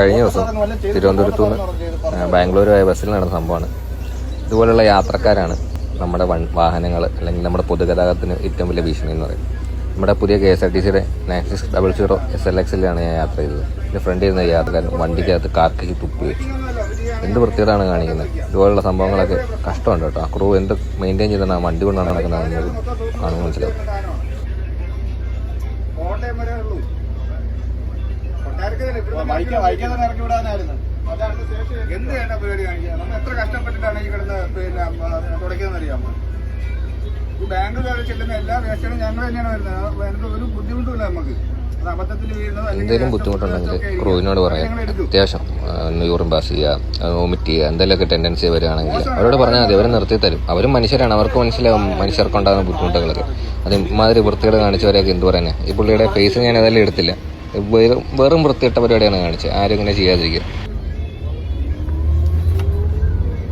കഴിഞ്ഞ ദിവസം തിരുവനന്തപുരത്തു നിന്ന് ബാംഗ്ലൂരുമായ ബസ്സിൽ നടന്ന സംഭവമാണ്. ഇതുപോലുള്ള യാത്രക്കാരാണ് നമ്മുടെ വൺ വാഹനങ്ങൾ അല്ലെങ്കിൽ നമ്മുടെ പൊതുഗതാഗതത്തിന് ഏറ്റവും വലിയ ഭീഷണി എന്ന് പറയും. നമ്മുടെ പുതിയ കെ എസ് ആർ ടി സിയുടെ nine six double zero S L എക്സിലാണ് ഞാൻ യാത്ര ചെയ്തത്. എന്റെ ഫ്രണ്ട് ഇരുന്ന യാത്രക്കാരൻ വണ്ടിക്കകത്ത് കാർക്കിക്ക് തുപ്പി വെച്ചു. എന്ത് വൃത്തികേടാണ് കാണിക്കുന്നത്? ഇതുപോലുള്ള സംഭവങ്ങളൊക്കെ കഷ്ടമുണ്ട് കേട്ടോ. ക്രൂ എന്ത് മെയിന്റെയിൻ ചെയ്താണ്? ആ വണ്ടി കൊണ്ടാണ് നടക്കുന്നത് ആണ് മനസ്സിലാവും. കോട്ടയം വരെ ഉള്ളൂ. വൈക്കം തന്നെ ഇറക്കി വിടാനായിരുന്നു. എന്ത് വേണ്ട പരിപാടി കാണിക്കുക? നമ്മൾ എത്ര കഷ്ടപ്പെട്ടിട്ടാണ് ഈ കിടന്ന് പിന്നെ ഈ ചെല്ലുന്ന എല്ലാ ഞങ്ങൾ തന്നെയാണ് വരുന്നത്. അത് അതിനകത്ത് ഒരു ബുദ്ധിമുട്ടുമില്ല നമുക്ക്. എന്തെങ്കിലും ബുദ്ധിമുട്ടുണ്ടെങ്കിൽ ക്രൂവിനോട് പറയാം. അത്യാവശ്യം യൂറിൻ പാസ് ചെയ്യുക വോമിറ്റ് ചെയ്യുക എന്തെങ്കിലുമൊക്കെ ടെൻഡൻസി വരികയാണെങ്കിൽ അവരോട് പറഞ്ഞാൽ മതി. അവർ നിർത്തി തരും. അവരും മനുഷ്യരാണ്. അവർക്ക് മനസ്സിലാവും മനുഷ്യർക്കുണ്ടാകുന്ന ബുദ്ധിമുട്ടുകളൊക്കെ. അത് ഇമാതിരി വൃത്തികേട് കാണിച്ചവരെയൊക്കെ എന്ത് പറയുന്നത് ഈ പുള്ളിയുടെ ഫേസ് ഞാൻ ഏതായാലും എടുത്തില്ല. വെറും വെറും വൃത്തിയിട്ട പരിപാടിയാണ് കാണിച്ചത്. ആരും ഇങ്ങനെ ചെയ്യാതിരിക്കുക.